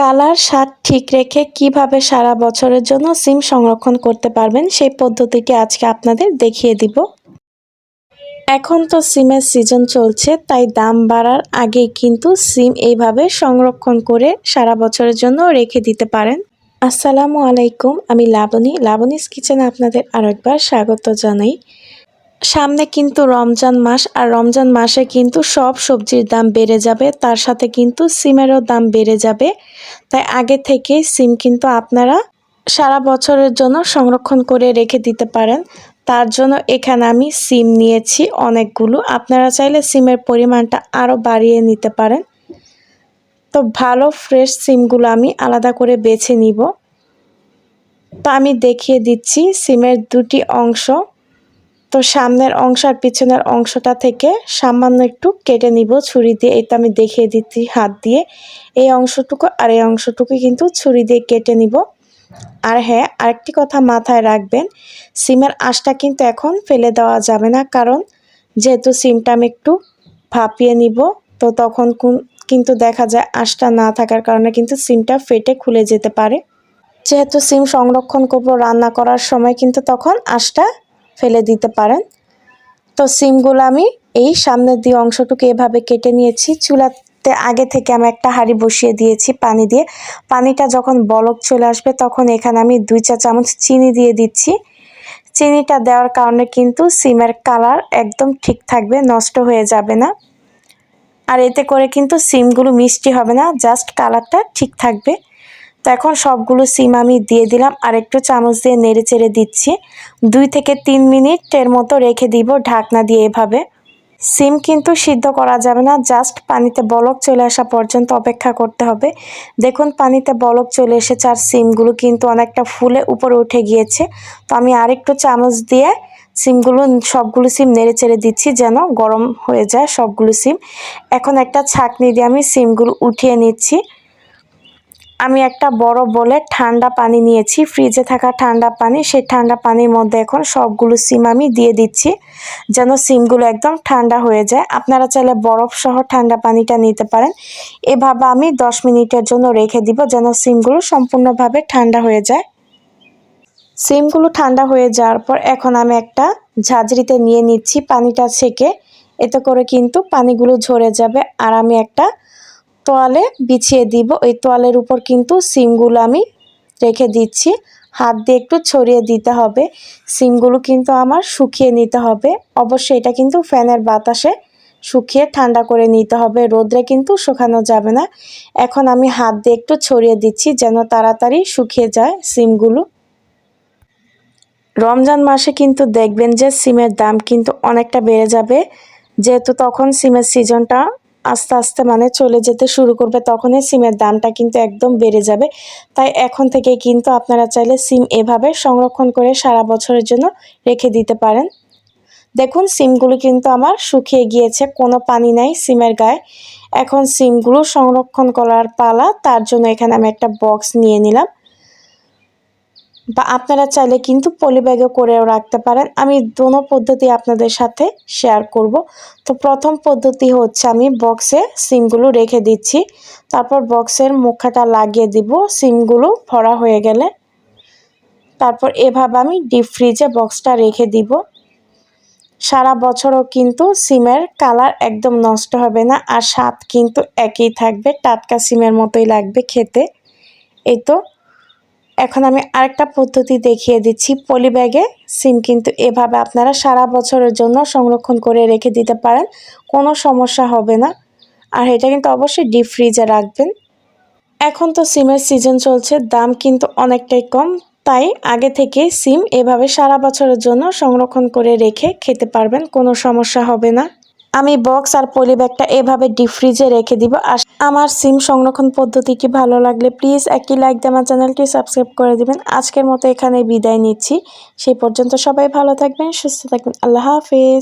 Colour, স্বাদ ঠিক রেখে কীভাবে সারা বছরের জন্য সিম সংরক্ষণ করতে পারবেন সেই পদ্ধতিটি আজকে আপনাদের দেখিয়ে দিব। এখন তো সিমের সিজন চলছে, তাই দাম বাড়ার আগেই কিন্তু সিম এইভাবে সংরক্ষণ করে সারা বছরের জন্য রেখে দিতে পারেন। আসসালামু আলাইকুম, আমি লাবণী। লাবণীস কিচেনে আপনাদের আরেকবার স্বাগত জানাই। সামনে কিন্তু রমজান মাস, আর রমজান মাসে কিন্তু সব সবজির দাম বেড়ে যাবে, তার সাথে কিন্তু সিমেরও দাম বেড়ে যাবে। তাই আগে থেকে সিম কিন্তু আপনারা সারা বছরের জন্য সংরক্ষণ করে রেখে দিতে পারেন। তার জন্য এখানে আমি সিম নিয়েছি অনেকগুলো। আপনারা চাইলে সিমের পরিমাণটা আরও বাড়িয়ে নিতে পারেন। তো ভালো ফ্রেশ সিমগুলো আমি আলাদা করে বেছে নিব। তো আমি দেখিয়ে দিচ্ছি সিমের দুটি অংশ। তো সামনের অংশ আর পিছনের অংশটা থেকে সামান্য একটু কেটে নিব ছুরি দিয়ে। এটা আমি দেখিয়ে দিচ্ছি হাত দিয়ে। এই অংশটুকু আর এই অংশটুকু কিন্তু ছুরি দিয়ে কেটে নিব। আর হ্যাঁ আরেকটি কথা মাথায় রাখবেন, সিমের আঁশটা কিন্তু এখন ফেলে দেওয়া যাবে না, কারণ যেহেতু সিমটা আমি একটু ভাপিয়ে নিব, তো তখন কিন্তু দেখা যায় আঁশটা না থাকার কারণে কিন্তু সিমটা ফেটে খুলে যেতে পারে। যেহেতু সিম সংরক্ষণ করব রান্না করার সময় কিন্তু তখন আঁশটা ফেলে দিতে পারেন। তো সিমগুলো আমি এই সামনের দিয়ে অংশটুকু এভাবে কেটে নিয়েছি। চুলাতে আগে থেকে আমি একটা হাঁড়ি বসিয়ে দিয়েছি পানি দিয়ে। পানিটা যখন বলক চলে আসবে তখন এখানে আমি দুই চা চামচ চিনি দিয়ে দিচ্ছি। চিনিটা দেওয়ার কারণে কিন্তু সিমের কালার একদম ঠিক থাকবে, নষ্ট হয়ে যাবে না। আর এতে করে কিন্তু সিমগুলো মিষ্টি হবে না, জাস্ট কালারটা ঠিক থাকবে। তো এখন সবগুলো সিম আমি দিয়ে দিলাম। আর একটু চামচ দিয়ে নেড়ে চেড়ে দিচ্ছি। দুই থেকে তিন মিনিটের মতো রেখে দিব ঢাকনা দিয়ে এভাবে। সিম কিন্তু সিদ্ধ করা যাবে না, জাস্ট পানিতে বলক চলে আসা পর্যন্ত অপেক্ষা করতে হবে। দেখুন, পানিতে বলক চলে এসেছে আর সিমগুলো কিন্তু অনেকটা ফুলে উপরে উঠে গিয়েছে। তো আমি আরেকটু চামচ দিয়ে সিমগুলো, সবগুলো সিম নেড়ে চেড়ে দিচ্ছি যেন গরম হয়ে যায় সবগুলো সিম। এখন একটা ছাকনি দিয়ে আমি সিমগুলো উঠিয়ে নিচ্ছি। আমি একটা বড় বলে ঠান্ডা পানি নিয়েছি ফ্রিজে থাকা ঠান্ডা পানি। সেই ঠান্ডা পানির মধ্যে এখন সবগুলো সিম আমি দিয়ে দিচ্ছি, যেন সিমগুলো একদম ঠান্ডা হয়ে যায়। আপনারা চাইলে বরফ সহ ঠান্ডা পানিটা নিতে পারেন। এভাবে আমি দশ মিনিটের জন্য রেখে দিব, যেন সিমগুলো সম্পূর্ণভাবে ঠান্ডা হয়ে যায়। সিমগুলো ঠান্ডা হয়ে যাওয়ার পর এখন আমি একটা ঝাঁঝরিতে নিয়ে নিচ্ছি পানিটা ছেঁকে। এতে করে কিন্তু পানিগুলো ঝরে যাবে। আর আমি একটা তোয়ালে বিছিয়ে দিব। ওই তোয়ালের উপর কিন্তু সিমগুলো আমি রেখে দিচ্ছি। হাত দিয়ে একটু ছড়িয়ে দিতে হবে। সিমগুলো কিন্তু আমার শুকিয়ে নিতে হবে। অবশ্যই এটা কিন্তু ফ্যানের বাতাসে শুকিয়ে ঠান্ডা করে নিতে হবে। রোদ্রে কিন্তু শুকানো যাবে না। এখন আমি হাত দিয়ে একটু ছড়িয়ে দিচ্ছি যেন তাড়াতাড়ি শুকিয়ে যায় সিমগুলো। রমজান মাসে কিন্তু দেখবেন যে সিমের দাম কিন্তু অনেকটা বেড়ে যাবে। যেহেতু তখন সিমের সিজনটা আস্তে আস্তে মানে চলে যেতে শুরু করবে, তখনই সিমের দামটা কিন্তু একদম বেড়ে যাবে। তাই এখন থেকে কিন্তু আপনারা চাইলে সিম এভাবে সংরক্ষণ করে সারা বছরের জন্য রেখে দিতে পারেন। দেখুন, সিমগুলো কিন্তু আমার শুকিয়ে গিয়েছে, কোনো পানি নাই সিমের গায়ে। এখন সিমগুলো সংরক্ষণ করার পালা, তার জন্য এখানে আমি একটা বক্স নিয়ে নিলাম। বা আপনারা চাইলে কিন্তু পলিব্যাগে করেও রাখতে পারেন। আমি দোনো পদ্ধতি আপনাদের সাথে শেয়ার করব। তো প্রথম পদ্ধতি হচ্ছে আমি বক্সে সিমগুলো রেখে দিচ্ছি। তারপর বক্সের মুখাটা লাগিয়ে দিব। সিমগুলো ভরা হয়ে গেলে। তারপর এভাবে আমি ডিপ ফ্রিজে বক্সটা রেখে দিব। সারা বছরও কিন্তু সিমের কালার একদম নষ্ট হবে না। আর স্বাদ কিন্তু একই থাকবে। টাটকা সিমের মতোই লাগবে খেতে। এই তো এখন আমি আরেকটা পদ্ধতি দেখিয়ে দিচ্ছি। পলি ব্যাগে সিম কিন্তু এভাবে আপনারা সারা বছরের জন্য সংরক্ষণ করে রেখে দিতে পারেন। কোনো সমস্যা হবে না। আর এটা কিন্তু অবশ্যই ডিপ ফ্রিজে রাখবেন। এখন তো সিমের সিজন চলছে, দাম কিন্তু অনেকটাই কম। তাই আগে থেকে সিম এভাবে সারা বছরের জন্য সংরক্ষণ করে রেখে খেতে পারবেন, কোনো সমস্যা হবে না। আমি বক্স আর পলি ব্যাগটা এভাবে ডিপ ফ্রিজে রেখে দিব। আর আমার সিম সংরক্ষণ পদ্ধতিটি ভালো লাগলে প্লিজ একই লাইক দিয়ে আমার চ্যানেলটি সাবস্ক্রাইব করে দিবেন। আজকের মতো এখানে বিদায় নিচ্ছি। সেই পর্যন্ত সবাই ভালো থাকবেন, সুস্থ থাকবেন। আল্লাহ হাফিজ।